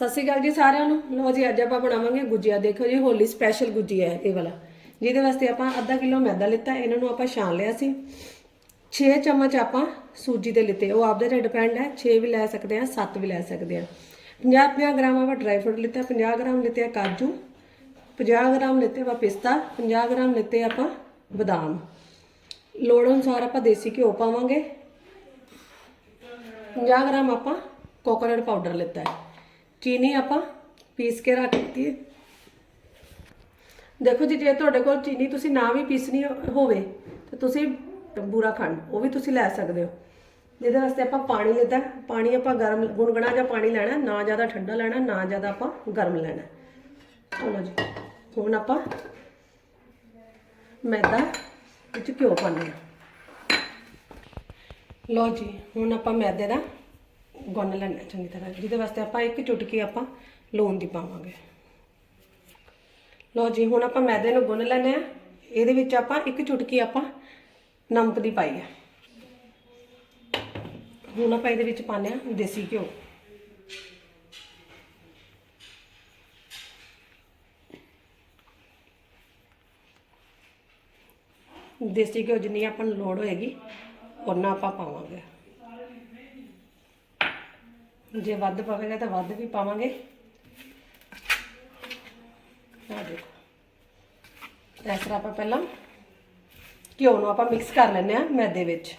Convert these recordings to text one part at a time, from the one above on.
ਸਤਿ ਸ਼੍ਰੀ ਅਕਾਲ ਜੀ ਸਾਰਿਆਂ ਨੂੰ। ਲੋ ਜੀ, ਅੱਜ ਆਪਾਂ ਬਣਾਵਾਂਗੇ ਗੁਜੀਆ। ਦੇਖੋ ਜੀ, ਹੋਲੀ ਸਪੈਸ਼ਲ ਗੁਜੀਆ ਹੈ ਇਹ ਵਾਲਾ। ਜਿਹਦੇ ਵਾਸਤੇ ਆਪਾਂ ਅੱਧਾ ਕਿਲੋ ਮੈਦਾ ਲਿੱਤਾ, ਇਹਨਾਂ ਨੂੰ ਆਪਾਂ ਛਾਣ ਲਿਆ ਸੀ। 6 ਚਮਚ ਆਪਾਂ ਸੂਜੀ ਦੇ ਲਿੱਤੇ। ਉਹ ਆਪਦੇ ਤੇ ਡਿਪੈਂਡ ਹੈ 6 ਵੀ ਲੈ ਸਕਦੇ ਆ 7 ਵੀ ਲੈ ਸਕਦੇ ਆ 50 50 ਗ੍ਰਾਮ ਆਪਾਂ ਡਰਾਈ ਫਰੂਟ ਲਿੱਤਾ 50 ਗ੍ਰਾਮ ਲਿੱਤੇ ਆ ਕਾਜੂ 50 ਗ੍ਰਾਮ ਲਿੱਤੇ ਆਪਾਂ ਪਿਸਤਾ 50 ਗ੍ਰਾਮ ਲਿੱਤੇ ਆਪਾਂ ਬਦਾਮ। ਲੋੜ ਅਨੁਸਾਰ ਆਪਾਂ ਦੇਸੀ ਘਿਓ ਪਾਵਾਂਗੇ। 50 ਗ੍ਰਾਮ ਆਪਾਂ ਕੋਕੋਨਟ ਪਾਊਡਰ ਲਿੱਤਾ ਹੈ। ਚੀਨੀ ਆਪਾਂ? ਪੀਸ ਕੇ ਰੱਖ ਦਿੱਤੀ ਹੈ ਦੇਖੋ ਜੀ, ਜੇ ਤੁਹਾਡੇ ਕੋਲ ਚੀਨੀ ਤੁਸੀਂ ਨਾ ਵੀ ਪੀਸਣੀ ਹੋਵੇ, ਤਾਂ ਤੁਸੀਂ ਬੂਰਾ ਖੰਡ, ਉਹ ਵੀ ਤੁਸੀਂ ਲੈ ਸਕਦੇ ਹੋ। ਜਿਹਦੇ ਵਾਸਤੇ ਆਪਾਂ ਪਾਣੀ ਲਿੱਤਾ ਪਾਣੀ ਆਪਾਂ ਗਰਮ ਗੁਨਗੁਣਾ ਜਾਂ ਪਾਣੀ ਲੈਣਾ, ਨਾ ਜ਼ਿਆਦਾ ਠੰਡਾ ਲੈਣਾ, ਨਾ ਜ਼ਿਆਦਾ ਆਪਾਂ ਗਰਮ ਲੈਣਾ। ਚਲੋ ਜੀ, ਹੁਣ ਆਪਾਂ ਮੈਦਾ ਵਿੱਚ ਘਿਓ ਪਾਉਂਦੇ ਹਾਂ। ਲਓ ਜੀ, ਹੁਣ ਆਪਾਂ ਮੈਦੇ ਦਾ ਗੁੰਨ ਲੈਣਾ ਚੰਗੀ ਤਰ੍ਹਾਂ, ਜਿਹਦੇ ਵਾਸਤੇ ਆਪਾਂ ਇੱਕ ਚੁਟਕੀ ਆਪਾਂ ਲੂਣ ਦੀ ਪਾਵਾਂਗੇ। ਲਓ ਜੀ, ਹੁਣ ਆਪਾਂ ਮੈਦੇ ਨੂੰ ਗੁੰਨ ਲੈਣਾ ਆ। ਇਹਦੇ ਵਿੱਚ ਆਪਾਂ ਇੱਕ ਚੁਟਕੀ ਆਪਾਂ ਨਮਕ ਦੀ ਪਾਈ ਹੈ ਹੁਣ ਆਪਾਂ ਇਹਦੇ ਵਿੱਚ ਪਾਉਂਦੇ ਆ ਦੇਸੀ ਘਿਓ। ਦੇਸੀ ਘਿਓ ਜਿੰਨੀ ਆਪਾਂ ਨੂੰ ਲੋੜ ਹੋਏਗੀ ਉਹਨਾਂ ਆਪਾਂ ਪਾਵਾਂਗੇ। ਜੇ ਵੱਧ ਪਵੇਗਾ ਤਾਂ ਵੱਧ ਵੀ ਪਾਵਾਂਗੇ। ਆ ਦੇਖੋ। ਇਸ ਤਰ੍ਹਾਂ ਆਪਾਂ ਪਹਿਲਾਂ ਘਿਓ ਨੂੰ ਆਪਾਂ ਮਿਕਸ ਕਰ ਲੈਂਦੇ ਆ ਮੈਦੇ ਵਿੱਚ।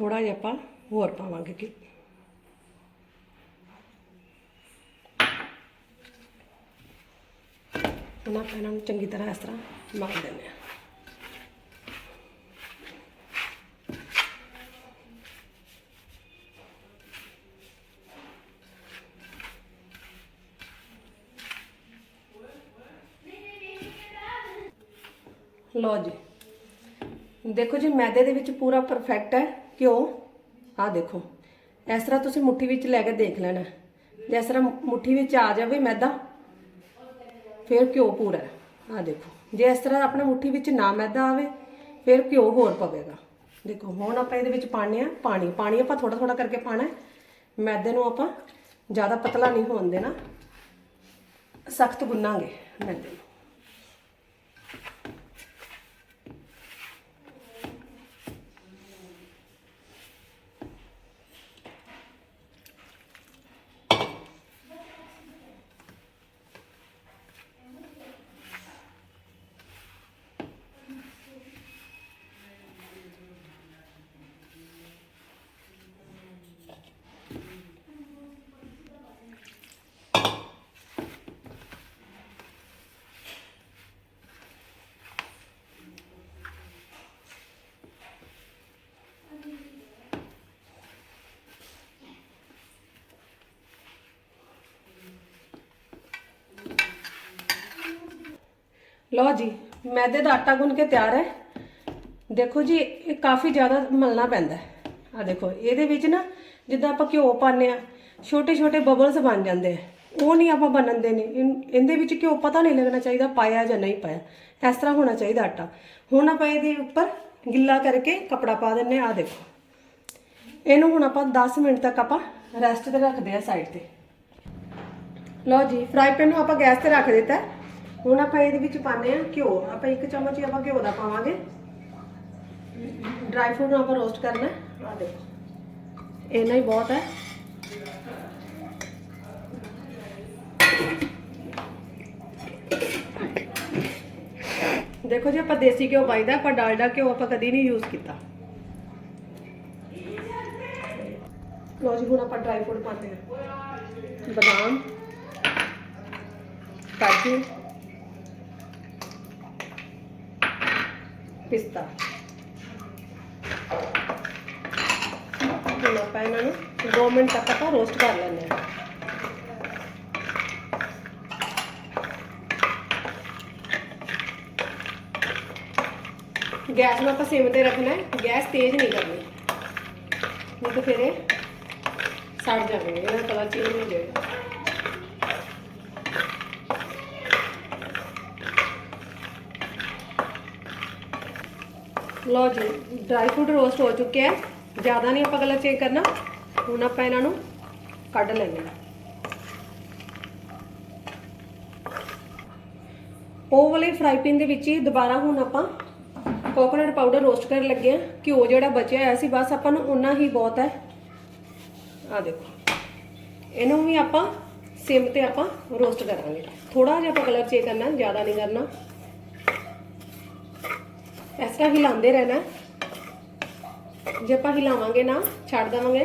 ਥੋੜਾ ਜਿਹਾ ਆਪਾਂ ਹੋਰ ਪਾਵਾਂਗੇ ਕਿ ਹੁਣ ਆਪਾਂ ਇਹਨਾਂ ਨੂੰ ਚੰਗੀ ਤਰ੍ਹਾਂ ਇਸ ਤਰ੍ਹਾਂ ਮਾਰ ਦਿੰਦੇ ਆ ਲਓ ਜੀ। ਦੇਖੋ ਜੀ, ਮੈਦੇ ਦੇ ਵਿੱਚ ਪੂਰਾ ਪਰਫੈਕਟ ਹੈ। ਘਿਓ ਆਹ ਦੇਖੋ, ਇਸ ਤਰ੍ਹਾਂ ਤੁਸੀਂ ਮੁੱਠੀ ਵਿੱਚ ਲੈ ਕੇ ਦੇਖ ਲੈਣਾ। ਜਿਸ ਤਰ੍ਹਾਂ ਮੁੱਠੀ ਵਿੱਚ ਆ ਜਾਵੇ ਮੈਦਾ, ਫਿਰ ਘਿਓ ਪੂਰਾ ਆਹ ਦੇਖੋ, ਜੇ ਇਸ ਤਰ੍ਹਾਂ ਆਪਣਾ ਮੁੱਠੀ ਵਿੱਚ ਨਾ ਮੈਦਾ ਆਵੇ, ਫਿਰ ਘਿਓ ਹੋਰ ਪਵੇਗਾ। ਦੇਖੋ, ਹੁਣ ਆਪਾਂ ਇਹਦੇ ਵਿੱਚ ਪਾਣੇ ਆ ਪਾਣੀ। ਪਾਣੀ ਆਪਾਂ ਥੋੜਾ ਥੋੜਾ ਕਰਕੇ ਪਾਣਾ ਹੈ। ਮੈਦੇ ਨੂੰ ਆਪਾਂ ਜ਼ਿਆਦਾ ਪਤਲਾ ਨਹੀਂ ਹੋਣ ਦੇਣਾ। ਸਖਤ ਗੁੰਨਾਂਗੇ ਮੈਦੇ ਨੂੰ। ਲਓ ਜੀ ਮੈਦੇ ਦਾ ਆਟਾ ਗੁੰਨ ਕੇ ਤਿਆਰ ਹੈ ਦੇਖੋ ਜੀ, ਇਹ ਕਾਫੀ ਜ਼ਿਆਦਾ ਮਲਣਾ ਪੈਂਦਾ ਹੈ ਆ ਦੇਖੋ, ਇਹਦੇ ਵਿੱਚ ਨਾ ਜਿੱਦਾਂ ਆਪਾਂ ਘਿਓ ਪਾਉਂਦੇ ਆ ਛੋਟੇ ਛੋਟੇ ਬਬਲਸ ਬਣ ਜਾਂਦੇ ਆ ਉਹ ਨਹੀਂ ਆਪਾਂ ਬਣਨ ਦੇਣੇ। ਇਨ- ਇਹਦੇ ਵਿੱਚ ਘਿਓ ਪਤਾ ਨਹੀਂ ਲੱਗਣਾ ਚਾਹੀਦਾ, ਪਾਇਆ ਜਾਂ ਨਹੀਂ ਪਾਇਆ। ਇਸ ਤਰ੍ਹਾਂ ਹੋਣਾ ਚਾਹੀਦਾ ਆਟਾ। ਹੁਣ ਆਪਾਂ ਇਹਦੇ ਉੱਪਰ ਗਿੱਲਾ ਕਰਕੇ ਕਪੜਾ ਪਾ ਦਿੰਨੇ ਆ ਦੇਖੋ। ਇਹਨੂੰ ਹੁਣ ਆਪਾਂ 10 ਮਿੰਟ ਤੱਕ ਆਪਾਂ ਰੈਸਟ ਤੇ ਰੱਖਦੇ ਆ ਸਾਈਡ ਤੇ। ਲਓ ਜੀ ਫਰਾਈ ਪੈਨ ਨੂੰ ਆਪਾਂ ਗੈਸ ਤੇ ਰੱਖ ਦਿੱਤਾ ਹੁਣ ਆਪਾਂ ਇਹਦੇ ਵਿੱਚ ਪਾਉਂਦੇ ਆ ਘਿਓ। ਆਪਾਂ ਇੱਕ ਚਮਚ ਹੀ ਆਪਾਂ ਘਿਓ ਦਾ ਪਾਵਾਂਗੇ। ਡਰਾਈ ਫਰੂਟ ਨੂੰ ਆਪਾਂ ਰੋਸਟ ਕਰਨਾ ਹੈ। ਆ ਦੇਖੋ। ਇੰਨਾ ਹੀ ਬਹੁਤ ਹੈ। ਦੇਖੋ ਜੀ, ਆਪਾਂ ਦੇਸੀ ਘਿਓ ਪਾਈਦਾ, ਆਪਾਂ ਡਾਲਡਾ ਘਿਓ ਆਪਾਂ ਕਦੀ ਨਹੀਂ ਯੂਜ਼ ਕੀਤਾ। ਲੋ ਜੀ, ਹੁਣ ਆਪਾਂ ਡਰਾਈ ਫਰੂਟ ਪਾਉਂਦੇ ਹਾਂ। ਬਦਾਮ, ਕਾਜੂ। पिस्ता। पैन दो मिनट तक का रोस्ट कर लेने गैस में आप सिमते रखना है। गैस तेज नहीं करनी। नहीं तो फिर सड़ जाएँगे। पता चीज़ हो जाएगा ਲਓ ਜੀ ਡਰਾਈ ਫਰੂਟ ਰੋਸਟ ਹੋ ਚੁੱਕੇ ਆ ਜ਼ਿਆਦਾ ਨਹੀਂ ਆਪਾਂ ਕਲਰ ਚੇਂਜ ਕਰਨਾ। ਹੁਣ ਆਪਾਂ ਇਹਨਾਂ ਨੂੰ ਕੱਢ ਲੈਂਦੇ ਹਾਂ। ਉਹ ਵਾਲੇ ਫਰਾਈ ਪੈਨ ਦੇ ਵਿੱਚ ਹੀ ਦੁਬਾਰਾ ਹੁਣ ਆਪਾਂ ਕੋਕੋਨਟ ਪਾਊਡਰ ਰੋਸਟ ਕਰਨ ਲੱਗੇ ਆ ਘਿਓ ਜਿਹੜਾ ਬਚਿਆ ਹੋਇਆ ਸੀ, ਬਸ ਆਪਾਂ ਨੂੰ ਉਨਾ ਹੀ ਬਹੁਤ ਹੈ। ਆ ਦੇਖੋ। ਇਹਨੂੰ ਵੀ ਆਪਾਂ ਸਿਮ ਤੇ ਆਪਾਂ ਰੋਸਟ ਕਰਾਂਗੇ। ਥੋੜਾ ਜਿਹਾ ਆਪਾਂ ਕਲਰ ਚੇਂਜ ਕਰਨਾ, ਜ਼ਿਆਦਾ ਨਹੀਂ ਕਰਨਾ। ਇਸ ਤਰ੍ਹਾਂ ਹਿਲਾਉਂਦੇ ਰਹਿਣਾ। ਜੇ ਆਪਾਂ ਹਿਲਾਵਾਂਗੇ ਨਾ, ਛੱਡ ਦੇਵਾਂਗੇ,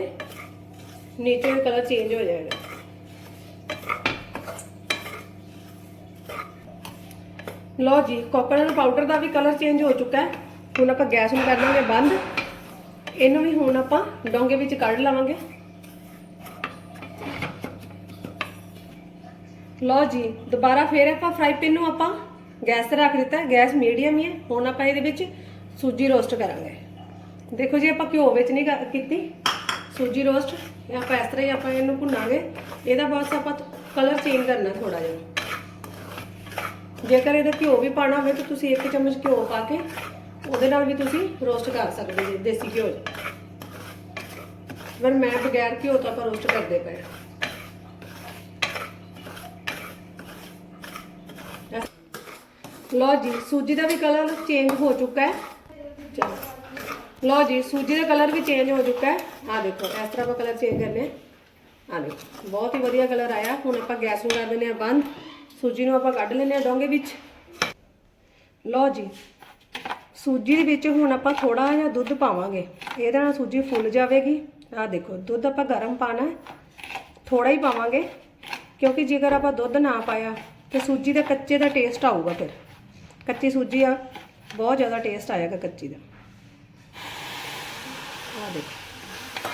ਨੀਚੇ ਕਲਰ ਚੇਂਜ ਹੋ ਜਾਏਗਾ। ਲਓ ਜੀ ਕੋਕੋਨਟ ਪਾਊਡਰ ਦਾ ਵੀ ਕਲਰ ਚੇਂਜ ਹੋ ਚੁੱਕਾ ਹੈ। ਹੁਣ ਆਪਾਂ ਗੈਸ ਨੂੰ ਕਰ ਲਾਂਗੇ ਬੰਦ। ਇਹਨੂੰ ਵੀ ਹੁਣ ਆਪਾਂ ਡੋਂਗੇ ਵਿੱਚ ਕੱਢ ਲਵਾਂਗੇ। ਲਓ ਜੀ, ਦੁਬਾਰਾ ਫੇਰ ਆਪਾਂ ਫਰਾਈ ਪੈਨ ਨੂੰ ਆਪਾਂ ਗੈਸ ਤੇ ਰੱਖ ਦਿੱਤਾ, ਗੈਸ ਮੀਡੀਅਮ ਹੀ ਹੈ। ਹੁਣ ਆਪਾਂ ਇਹਦੇ ਵਿੱਚ ਸੂਜੀ ਰੋਸਟ ਕਰਾਂਗੇ। ਦੇਖੋ ਜੀ, ਆਪਾਂ ਘਿਓ ਵਿੱਚ ਨਹੀਂ ਕਰ- ਕੀਤੀ। ਸੂਜੀ ਰੋਸਟ ਇਹ ਆਪਾਂ ਇਸ ਤਰ੍ਹਾਂ ਹੀ ਆਪਾਂ ਇਹਨੂੰ ਭੁੰਨਾਂਗੇ। ਇਹਦਾ ਬਸ ਆਪਾਂ ਕਲਰ ਚੇਂਜ ਕਰਨਾ ਥੋੜਾ ਜਿਹਾ। ਜੇਕਰ ਇਹਦਾ ਘਿਓ ਵੀ ਪਾਣਾ ਹੋਵੇ, ਤਾਂ ਤੁਸੀਂ ਇੱਕ ਚਮਚ ਘਿਓ ਪਾ ਕੇ ਉਹਦੇ ਨਾਲ ਵੀ ਤੁਸੀਂ ਰੋਸਟ ਕਰ ਸਕਦੇ ਜੀ, ਦੇਸੀ ਘਿਓ। ਪਰ ਮੈਂ ਬਗੈਰ ਘਿਓ ਤੋਂ ਆਪਾਂ ਰੋਸਟ ਕਰਦੇ ਪਏ। ਲਓ ਜੀ, ਸੂਜੀ ਦਾ ਵੀ ਕਲਰ ਚੇਂਜ ਹੋ ਚੁੱਕਾ ਹੈ। ਚਲੋ। ਲਓ ਜੀ, ਸੂਜੀ ਦਾ ਕਲਰ ਵੀ ਚੇਂਜ ਹੋ ਚੁੱਕਾ ਹੈ। ਆ ਦੇਖੋ, ਇਸ ਤਰ੍ਹਾਂ ਆਪਾਂ ਕਲਰ ਚੇਂਜ ਕਰਨੇ ਆ। ਦੇਖੋ, ਬਹੁਤ ਹੀ ਵਧੀਆ ਕਲਰ ਆਇਆ। ਹੁਣ ਆਪਾਂ ਗੈਸ ਨੂੰ ਕਰ ਦਿੰਦੇ ਆ ਬੰਦ। ਸੂਜੀ ਨੂੰ ਆਪਾਂ ਕੱਢ ਲੈਂਦੇ ਆ ਡੋਂਗੇ ਵਿੱਚ। ਲਓ ਜੀ, ਸੂਜੀ ਦੇ ਵਿੱਚ ਹੁਣ ਆਪਾਂ ਥੋੜਾ ਜਿਹਾ ਦੁੱਧ ਪਾਵਾਂਗੇ। ਇਹਦੇ ਨਾਲ ਸੂਜੀ ਫੁੱਲ ਜਾਵੇਗੀ। ਆ ਦੇਖੋ, ਦੁੱਧ ਆਪਾਂ ਗਰਮ ਪਾਣਾ ਹੈ। ਥੋੜਾ ਹੀ ਪਾਵਾਂਗੇ, ਕਿਉਂਕਿ ਜੇਕਰ ਆਪਾਂ ਦੁੱਧ ਨਾ ਪਾਇਆ, ਤੇ ਸੂਜੀ ਦੇ ਕੱਚੇ ਦਾ ਟੇਸਟ ਆਊਗਾ ਫਿਰ। ਕੱਚੀ ਸੂਜੀ ਆ, ਬਹੁਤ ਜ਼ਿਆਦਾ ਟੇਸਟ ਆਏਗਾ ਕੱਚੀ ਦਾ। ਆ ਦੇਖੋ।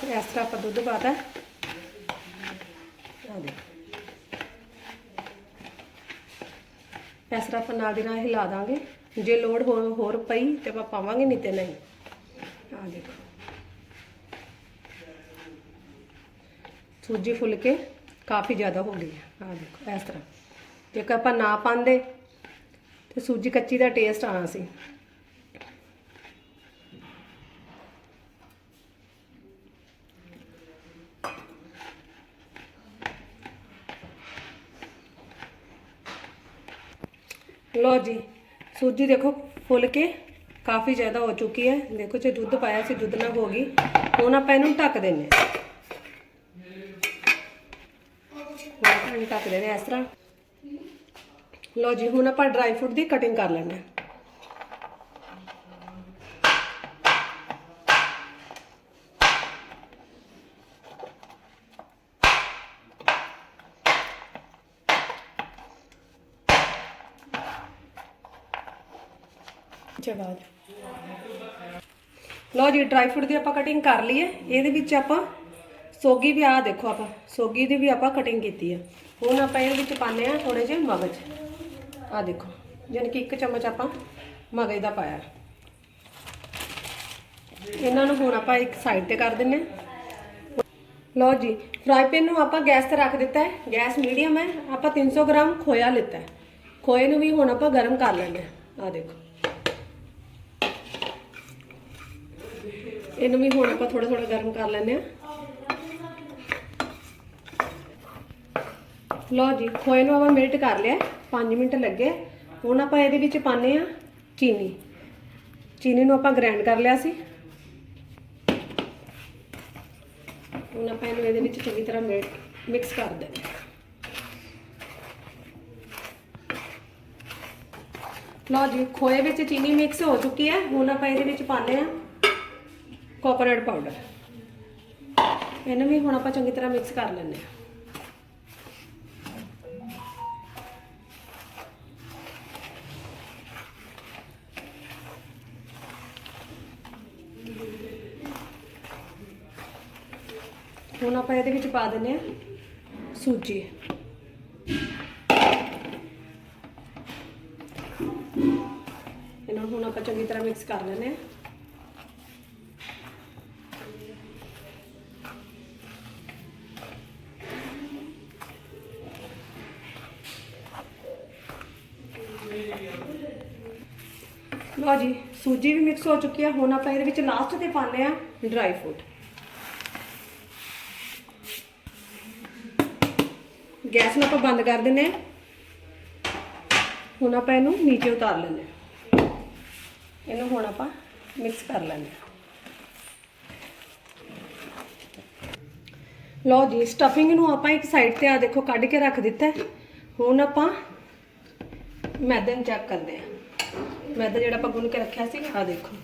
ਤੇ ਇਸ ਤਰ੍ਹਾਂ ਆਪਾਂ ਦੁੱਧ ਪਾਤਾ ਆ ਦੇਖੋ। ਇਸ ਤਰ੍ਹਾਂ ਆਪਾਂ ਨਾਲ ਦੀ ਨਾਲ ਹਿਲਾ ਦਾਂਗੇ। ਜੇ ਲੋੜ ਹੋਰ ਹੋਰ ਪਈ ਤੇ ਆਪਾਂ ਪਾਵਾਂਗੇ, ਨਹੀਂ ਤੇ ਨਹੀਂ। ਆ ਦੇਖੋ। ਸੂਜੀ ਫੁੱਲ ਕੇ ਕਾਫੀ ਜ਼ਿਆਦਾ ਹੋ ਗਈ ਹੈ ਆ ਦੇਖੋ, ਇਸ ਤਰ੍ਹਾਂ। ਜੇਕਰ ਆਪਾਂ ਨਾ ਪਾਉਂਦੇ ਤੇ ਸੂਜੀ ਕੱਚੀ ਦਾ ਟੇਸਟ ਆਣਾ ਸੀ। ਲੋ ਜੀ, ਸੂਜੀ ਦੇਖੋ ਫੁੱਲ ਕੇ ਕਾਫੀ ਜ਼ਿਆਦਾ ਹੋ ਚੁੱਕੀ ਹੈ। ਦੇਖੋ ਜੇ ਦੁੱਧ ਪਾਇਆ ਸੀ, ਦੁੱਧ ਨਾਲ ਹੋ ਗਈ। ਹੁਣ ਆਪਾਂ ਇਹਨੂੰ ਢੱਕ ਦਿੰਨੇ ਹਾਂ। ਢੱਕ ਦਿੰਨੇ ਇਸ ਤਰ੍ਹਾਂ। ਲੋ ਜੀ ਹੁਣ ਆਪਾਂ ਡਰਾਈ ਫਰੂਟ ਦੀ ਕਟਿੰਗ ਕਰ ਲੈਂਦੇ ਹਾਂ ਜਵਾਬ ਲਓ ਜੀ ਡਰਾਈ ਫਰੂਟ ਦੀ ਆਪਾਂ ਕਟਿੰਗ ਕਰ ਲਈ ਹੈ ਇਹਦੇ ਵਿੱਚ ਆਪਾਂ ਸੋਗੀ ਵੀ ਆ ਦੇਖੋ ਆਪਾਂ ਸੋਗੀ ਦੀ ਵੀ ਆਪਾਂ ਕਟਿੰਗ ਕੀਤੀ ਹੈ ਹੁਣ ਆਪਾਂ ਇਹਦੇ ਵਿੱਚ ਪਾਉਂਦੇ ਆ ਥੋੜੇ ਜਿਹੇ ਮਗਜ ਆ ਦੇਖੋ, ਯਾਨੀ ਕਿ ਇੱਕ ਚਮਚ ਆਪਾਂ ਮਗਜ ਦਾ ਪਾਇਆ। ਇਹਨਾਂ ਨੂੰ ਹੁਣ ਆਪਾਂ ਇੱਕ ਸਾਈਡ ਤੇ ਕਰ ਦਿੰਨੇ ਹਾਂ। ਲਓ ਜੀ ਫਰਾਈ ਪੈਨ ਨੂੰ ਆਪਾਂ ਗੈਸ ਤੇ ਰੱਖ ਦਿੱਤਾ ਹੈ। ਗੈਸ ਮੀਡੀਅਮ ਹੈ। ਆਪਾਂ 300 ਗ੍ਰਾਮ ਖੋਇਆ ਲਿੱਤਾ ਹੈ। ਖੋਏ ਨੂੰ ਵੀ ਹੁਣ ਆਪਾਂ ਗਰਮ ਕਰ ਲੈਂਦੇ ਹਾਂ। ਆ ਦੇਖੋ। ਇਹਨੂੰ ਵੀ ਹੁਣ ਆਪਾਂ ਥੋੜਾ ਥੋੜਾ ਗਰਮ ਕਰ ਲੈਂਦੇ ਆ ਲਓ ਜੀ, ਖੋਏ ਨੂੰ ਆਪਾਂ ਮਿਲਟ ਕਰ ਲਿਆ 5 ਮਿੰਟ ਲੱਗੇ। ਹੁਣ ਆਪਾਂ ਇਹਦੇ ਵਿੱਚ ਪਾਣੇ ਆ ਚੀਨੀ। ਚੀਨੀ ਨੂੰ ਆਪਾਂ ਗ੍ਰਾਈਂਡ ਕਰ ਲਿਆ ਸੀ। ਹੁਣ ਆਪਾਂ ਇਹਨੂੰ ਇਹਦੇ ਵਿੱਚ ਚੰਗੀ ਤਰ੍ਹਾਂ ਮਿਕਸ ਕਰ ਦੇਣਾ। ਲਓ ਜੀ, ਖੋਏ ਵਿੱਚ ਚੀਨੀ ਮਿਕਸ ਹੋ ਚੁੱਕੀ ਹੈ। ਹੁਣ ਆਪਾਂ ਇਹਦੇ ਵਿੱਚ ਪਾਣੇ ਆ ਕੋਕੋਨਟ ਪਾਊਡਰ ਇਹਨੂੰ ਵੀ ਹੁਣ ਆਪਾਂ ਚੰਗੀ ਤਰ੍ਹਾਂ ਮਿਕਸ ਕਰ ਲੈਂਦੇ ਹਾਂ। ਹੁਣ ਆਪਾਂ ਇਹਦੇ ਵਿੱਚ ਪਾ ਦਿੰਦੇ ਹਾਂ ਸੂਜੀ। ਇਹਨਾਂ ਨੂੰ ਹੁਣ ਆਪਾਂ ਚੰਗੀ ਤਰ੍ਹਾਂ ਮਿਕਸ ਕਰ ਲੈਂਦੇ ਹਾਂ। ਲਓ ਜੀ, ਸੂਜੀ ਵੀ ਮਿਕਸ ਹੋ ਚੁੱਕੀ ਹੈ ਹੁਣ ਆਪਾਂ ਇਹਦੇ ਵਿੱਚ ਲਾਸਟ ਤੇ ਪਾਉਂਦੇ ਆ ਡਰਾਈ ਫਰੂਟ ਗੈਸ ਨੂੰ ਆਪਾਂ ਬੰਦ ਕਰ ਦਿੰਦੇ ਹਾਂ। ਹੁਣ ਆਪਾਂ ਇਹਨੂੰ ਨੀਚੇ ਉਤਾਰ ਲੈਂਦੇ ਹਾਂ। ਇਹਨੂੰ ਹੁਣ ਆਪਾਂ ਮਿਕਸ ਕਰ ਲੈਂਦੇ ਹਾਂ। ਲਓ ਜੀ ਸਟਫਿੰਗ ਨੂੰ ਆਪਾਂ ਇੱਕ ਸਾਈਡ ਤੇ ਆ ਦੇਖੋ ਕੱਢ ਕੇ ਰੱਖ ਦਿੱਤਾ ਹੁਣ ਆਪਾਂ ਮੈਦੇ ਨੂੰ ਚੈੱਕ ਕਰਦੇ ਹਾਂ। ਮੈਦਾ ਜਿਹੜਾ ਆਪਾਂ ਗੁੰਨ ਕੇ ਰੱਖਿਆ ਸੀ ਆ ਦੇਖੋ।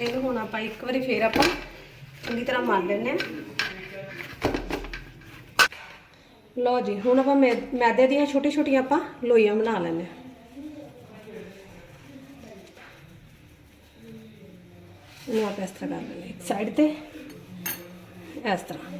ਇਹਨੂੰ ਹੁਣ ਆਪਾਂ ਇੱਕ ਵਾਰੀ ਫੇਰ ਆਪਾਂ ਚੰਗੀ ਤਰ੍ਹਾਂ ਮਲ ਲੈਂਦੇ ਹਾਂ। ਲਓ ਜੀ, ਹੁਣ ਆਪਾਂ ਮੈ- ਮੈਦੇ ਦੀਆਂ ਛੋਟੀ ਛੋਟੀਆਂ ਆਪਾਂ ਲੋਈਆਂ ਬਣਾ ਲੈਂਦੇ ਹਾਂ ਇਹਨੂੰ ਆਪਾਂ ਇਸ ਤਰ੍ਹਾਂ ਕਰ ਲੈਂਦੇ ਹਾਂ। ਇੱਕ ਸਾਈਡ ਤੇ, ਇਸ ਤਰ੍ਹਾਂ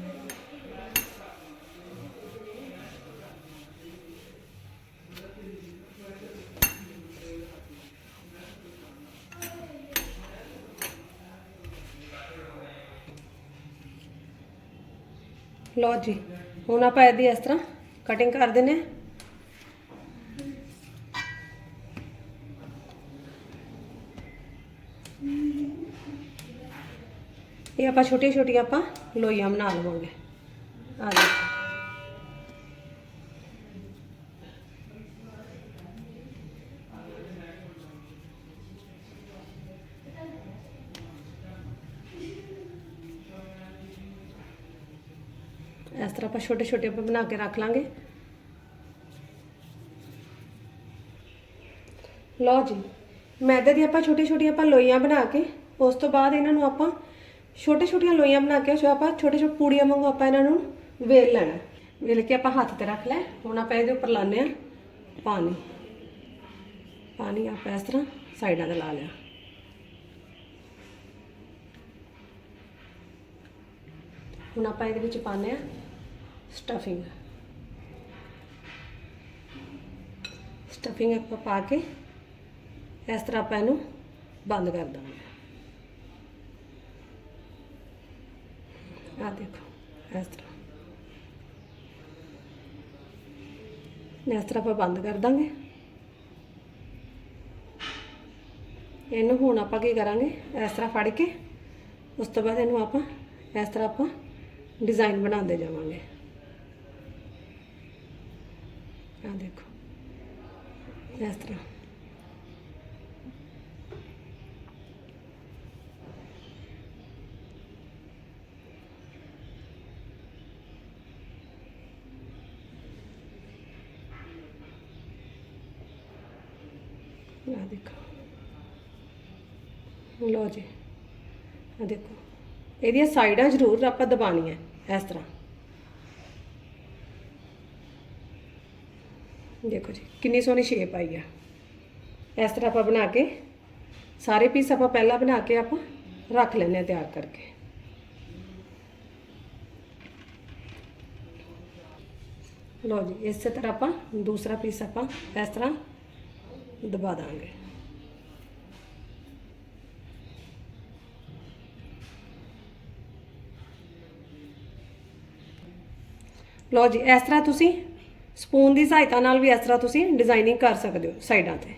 ਲਓ ਜੀ ਹੁਣ ਆਪਾਂ ਇਹਦੀ ਇਸ ਤਰ੍ਹਾਂ ਕਟਿੰਗ ਕਰ ਦਿੰਨੇ ਹਾਂ। ਇਹ ਆਪਾਂ ਛੋਟੀਆਂ ਛੋਟੀਆਂ ਆਪਾਂ ਲੋਈਆਂ ਬਣਾ ਲਵਾਂਗੇ। ਆ ਦੇਖੋ ਇਸ ਤਰ੍ਹਾਂ ਆਪਾਂ ਛੋਟੇ ਛੋਟੇ ਆਪਾਂ ਬਣਾ ਕੇ ਰੱਖ ਲਾਂਗੇ। ਲਓ ਜੀ, ਮੈਦੇ ਦੀ ਆਪਾਂ ਛੋਟੀ ਛੋਟੀਆਂ ਆਪਾਂ ਲੋਈਆਂ ਬਣਾ ਕੇ, ਉਸ ਤੋਂ ਬਾਅਦ ਇਹਨਾਂ ਨੂੰ ਆਪਾਂ ਛੋਟੇ ਛੋਟੀਆਂ ਲੋਈਆਂ ਬਣਾ ਕੇ ਜੋ ਆਪਾਂ ਛੋਟੇ ਛੋਟੇ ਪੂੜੀਆਂ ਵਾਂਗੂ ਆਪਾਂ ਇਹਨਾਂ ਨੂੰ ਵੇਲ ਲੈਣਾ। ਵੇਲ ਕੇ ਆਪਾਂ ਹੱਥ ਤੇ ਰੱਖ ਲੈ, ਹੁਣ ਆਪਾਂ ਇਹਦੇ ਉੱਪਰ ਲਾਉਂਦੇ ਆ ਪਾਣੀ। ਪਾਣੀ ਆਪਾਂ ਇਸ ਤਰ੍ਹਾਂ ਸਾਈਡਾਂ ਤੇ ਲਾ ਲਿਆ। ਹੁਣ ਆਪਾਂ ਇਹਦੇ ਵਿੱਚ ਪਾਉਂਦੇ ਆ ਸਟਫਿੰਗ ਸਟਫਿੰਗ ਆਪਾਂ ਪਾ ਕੇ ਇਸ ਤਰ੍ਹਾਂ ਆਪਾਂ ਇਹਨੂੰ ਬੰਦ ਕਰ ਦਾਂਗੇ ਆ ਦੇਖੋ, ਇਸ ਤਰ੍ਹਾਂ। ਇਸ ਤਰ੍ਹਾਂ ਆਪਾਂ ਬੰਦ ਕਰ ਦਾਂਗੇ। ਇਹਨੂੰ ਹੁਣ ਆਪਾਂ ਕੀ ਕਰਾਂਗੇ? ਇਸ ਤਰ੍ਹਾਂ ਫੜ ਕੇ ਉਸ ਤੋਂ ਬਾਅਦ ਇਹਨੂੰ ਆਪਾਂ ਇਸ ਤਰ੍ਹਾਂ ਆਪਾਂ ਡਿਜ਼ਾਈਨ ਬਣਾਉਂਦੇ ਜਾਵਾਂਗੇ। ਆ ਦੇਖੋ। ਇਸ ਤਰ੍ਹਾਂ। ਆ ਦੇਖੋ। ਲਓ ਜੀ। ਆ ਦੇਖੋ। ਇਹਦੀਆਂ ਸਾਈਡਾਂ ਜ਼ਰੂਰ ਆਪਾਂ ਦਬਾਣੀਆਂ ਇਸ ਤਰ੍ਹਾਂ। ਦੇਖੋ ਜੀ, ਕਿੰਨੀ ਸੋਹਣੀ ਸ਼ੇਪ ਆਈ ਆ। ਇਸ ਤਰ੍ਹਾਂ ਆਪਾਂ ਬਣਾ ਕੇ, ਸਾਰੇ ਪੀਸ ਆਪਾਂ ਪਹਿਲਾਂ ਬਣਾ ਕੇ ਆਪਾਂ ਰੱਖ ਲੈਂਦੇ ਆ ਤਿਆਰ ਕਰਕੇ। ਲਓ ਜੀ, ਇਸੇ ਤਰ੍ਹਾਂ ਆਪਾਂ ਦੂਸਰਾ ਪੀਸ ਆਪਾਂ ਇਸ ਤਰ੍ਹਾਂ ਦਬਾ ਦਾਂਗੇ। ਲਓ ਜੀ, ਇਸ ਤਰ੍ਹਾਂ ਤੁਸੀਂ ਸਪੂਨ ਦੀ ਸਹਾਇਤਾ ਨਾਲ ਵੀ ਇਸ ਤਰ੍ਹਾਂ ਤੁਸੀਂ ਡਿਜ਼ਾਈਨਿੰਗ ਕਰ ਸਕਦੇ ਹੋ ਸਾਈਡਾਂ ਤੇ।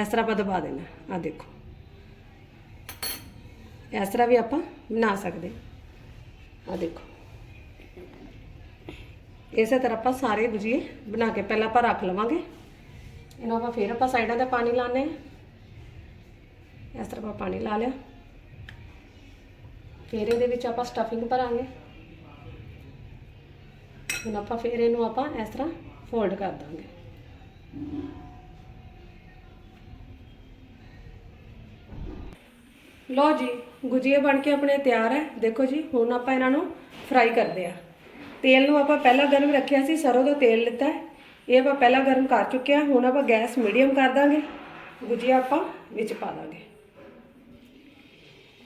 ਇਸ ਤਰ੍ਹਾਂ ਆਪਾਂ ਦਬਾ ਦੇਣਾ। ਆ ਦੇਖੋ। ਇਸ ਤਰ੍ਹਾਂ ਵੀ ਆਪਾਂ ਬਣਾ ਸਕਦੇ। ਆ ਦੇਖੋ। ਇਸੇ ਤਰ੍ਹਾਂ ਆਪਾਂ ਸਾਰੇ ਗੁਜੀਏ ਬਣਾ ਕੇ। ਪਹਿਲਾਂ ਆਪਾਂ ਰੱਖ ਲਵਾਂਗੇ। ਇਹਨਾਂ ਆਪਾਂ ਫੇਰ ਆਪਾਂ ਸਾਈਡਾਂ ਤੇ ਪਾਣੀ ਲਾਣੇ ਇਸ ਤਰ੍ਹਾਂ ਆਪਾਂ ਪਾਣੀ ਲਾ ਲਿਆ। ਫਿਰ ਇਹਦੇ ਵਿੱਚ ਆਪਾਂ ਸਟਫਿੰਗ ਭਰਾਂਗੇ। ਹੁਣ ਆਪਾਂ ਫਿਰ ਇਹਨੂੰ ਆਪਾਂ ਇਸ ਤਰ੍ਹਾਂ ਫੋਲਡ ਕਰ ਦਾਂਗੇ। ਲਓ ਜੀ, ਗੁਜੀਏ ਬਣ ਕੇ ਆਪਣੇ ਤਿਆਰ ਹੈ। ਦੇਖੋ ਜੀ, ਹੁਣ ਆਪਾਂ ਇਹਨਾਂ ਨੂੰ ਫਰਾਈ ਕਰਦੇ ਆ ਤੇਲ ਨੂੰ ਆਪਾਂ ਪਹਿਲਾਂ ਗਰਮ ਰੱਖਿਆ ਸੀ, ਸਰੋਂ ਦਾ ਤੇਲ ਲਿੱਤਾ ਇਹ ਆਪਾਂ ਪਹਿਲਾਂ ਗਰਮ ਕਰ ਚੁੱਕੇ ਆ ਹੁਣ ਆਪਾਂ ਗੈਸ ਮੀਡੀਅਮ ਕਰ ਦਾਂਗੇ। ਗੁਜੀਆ ਆਪਾਂ ਵਿੱਚ ਪਾ ਦਾਂਗੇ।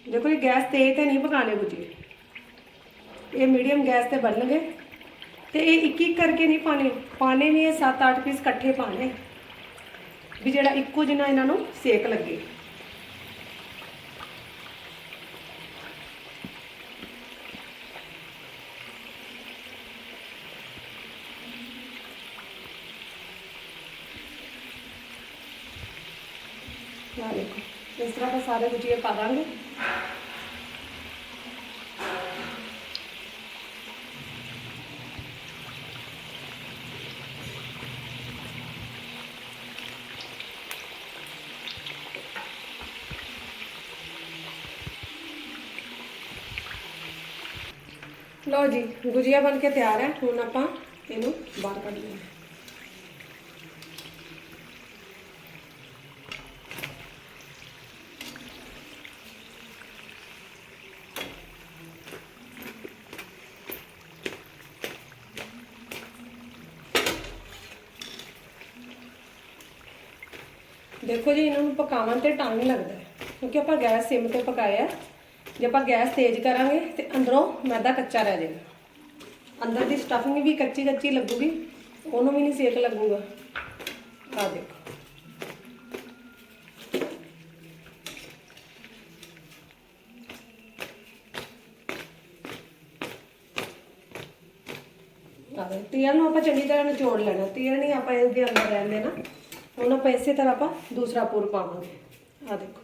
ਦੇਖੋ ਇਹ ਗੈਸ ਤੇਜ਼ ਤੇ ਨਹੀਂ ਪਕਾਣੇ ਗੁਜੀਏ। ਇਹ ਮੀਡੀਅਮ ਗੈਸ ਤੇ ਬਣਨਗੇ। ਤੇ ਇਹ ਇੱਕ ਇੱਕ ਕਰਕੇ ਨਹੀਂ ਪਾਣੇ ਪਾਣੇ ਨਹੀਂ, ਇਹ 7-8 ਪੀਸ ਇਕੱਠੇ ਪਾਣੇ ਵੀ ਜਿਹੜਾ ਇੱਕੋ ਜਿਹਾ ਇਹਨਾਂ ਨੂੰ ਸੇਕ ਲੱਗੇ। ਆ ਦੇਖੋ, ਇਸ ਤਰ੍ਹਾਂ ਆਪਾਂ ਸਾਰੇ ਗੁਜੀਏ ਪਾ ਦਾਂਗੇ। ਲਓ ਜੀ, ਗੁਜੀਆ ਬਣ ਕੇ ਤਿਆਰ ਹੈ। ਹੁਣ ਆਪਾਂ ਇਹਨੂੰ ਬਾਹਰ ਕੱਢ ਲਈਏ। ਦੇਖੋ ਜੀ, ਇਹਨਾਂ ਨੂੰ ਪਕਾਉਣ ਤੇ ਟਾਈਮ ਲੱਗਦਾ ਹੈ ਕਿਉਂਕਿ ਆਪਾਂ ਗੈਸ ਸਿਮ ਤੇ ਪਕਾਇਆ ਜੇ ਆਪਾਂ ਗੈਸ ਤੇਜ਼ ਕਰਾਂਗੇ ਤੇ ਅੰਦਰੋਂ ਮੈਦਾ ਕੱਚਾ ਰਹਿ ਜਾਏਗਾ। ਅੰਦਰ ਦੀ ਸਟਫਿੰਗ ਵੀ ਕੱਚੀ ਕੱਚੀ ਲੱਗੂਗੀ, ਉਹਨੂੰ ਵੀ ਨਹੀਂ ਸੇਕ ਲੱਗੂਗਾ। ਆ ਦੇਖੋ। ਤੇਲ ਨੂੰ ਆਪਾਂ ਚੰਗੀ ਤਰ੍ਹਾਂ ਨਿਚੋੜ ਲੈਣਾ। ਤੇਲ ਨਹੀਂ ਆਪਾਂ ਇਹਦੇ ਅੰਦਰ ਰਹਿਣ ਦੇਣਾ। ਹੁਣ ਆਪਾਂ ਇਸੇ ਤਰ੍ਹਾਂ ਆਪਾਂ ਦੂਸਰਾ ਪੂਰ ਪਾਵਾਂਗੇ। ਆ ਦੇਖੋ।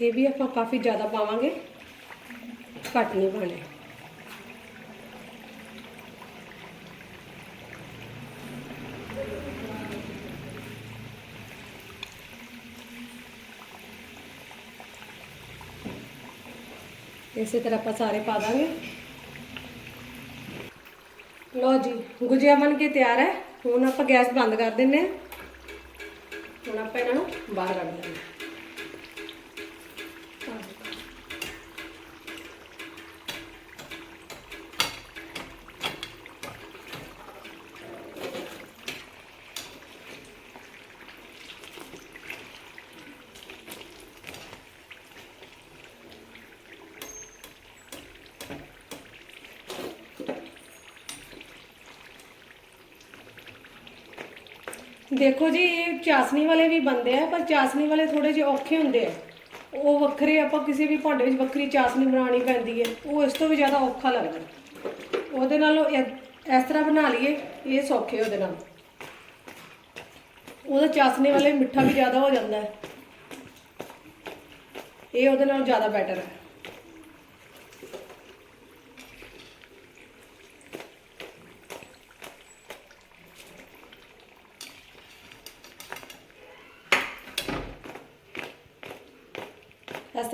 ਇਹ ਵੀ ਆਪਾਂ ਕਾਫੀ ਜ਼ਿਆਦਾ ਪਾਵਾਂਗੇ ਘੱਟ ਨਹੀਂ ਪਾਣੇ ਇਸੇ ਤਰ੍ਹਾਂ ਆਪਾਂ ਸਾਰੇ ਪਾ ਦਾਂਗੇ ਲਓ ਜੀ ਗੁਜੀਆ ਬਣ ਕੇ ਤਿਆਰ ਹੈ ਹੁਣ ਆਪਾਂ ਗੈਸ ਬੰਦ ਕਰ ਦਿੰਨੇ ਹਾਂ ਹੁਣ ਆਪਾਂ ਇਹਨਾਂ ਨੂੰ ਬਾਹਰ ਕੱਢ ਲੈਂਦੇ ਦੇਖੋ ਜੀ, ਇਹ ਚਾਸਨੀ ਵਾਲੇ ਵੀ ਬੰਦੇ ਆ, ਪਰ ਚਾਸਨੀ ਵਾਲੇ ਥੋੜੇ ਜਿਹੇ ਔਖੇ ਹੁੰਦੇ ਆ। ਉਹ ਵੱਖਰੇ ਆਪਾਂ ਕਿਸੇ ਵੀ ਭਾਂਡੇ ਵਿੱਚ ਵੱਖਰੀ ਚਾਸਨੀ ਬਣਾਉਣੀ ਪੈਂਦੀ ਹੈ। ਉਹ ਇਸ ਤੋਂ ਵੀ ਜ਼ਿਆਦਾ ਔਖਾ ਲੱਗਦਾ। ਉਹਦੇ ਨਾਲੋਂ ਇਹ- ਇਸ ਤਰ੍ਹਾਂ ਬਣਾ ਲਈਏ, ਇਹ ਸੌਖੇ ਉਹਦੇ ਨਾਲ। ਉਹਦਾ ਚਾਸਨੀ ਵਾਲੇ ਮਿੱਠਾ ਵੀ ਜ਼ਿਆਦਾ ਹੋ ਜਾਂਦਾ ਹੈ। ਇਹ ਉਹਦੇ ਨਾਲ ਜ਼ਿਆਦਾ ਬੈਟਰ ਹੈ।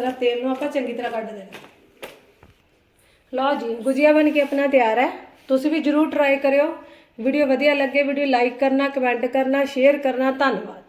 ਇਸ ਤੇਲ ਨੂੰ ਆਪਾਂ ਚੰਗੀ ਤਰ੍ਹਾਂ ਕੱਢ ਦੇਣਾ। ਲਓ ਜੀ, ਗੁਜੀਆ ਬਣ ਕੇ ਆਪਣਾ ਤਿਆਰ ਹੈ। ਤੁਸੀਂ ਵੀ ਜਰੂਰ ਟਰਾਈ ਕਰਿਓ। ਵੀਡੀਓ ਵਧੀਆ ਲੱਗੇ, ਵੀਡੀਓ ਲਾਈਕ ਕਰਨਾ ਕਮੈਂਟ ਕਰਨਾ ਸ਼ੇਅਰ ਕਰਨਾ। ਧੰਨਵਾਦ।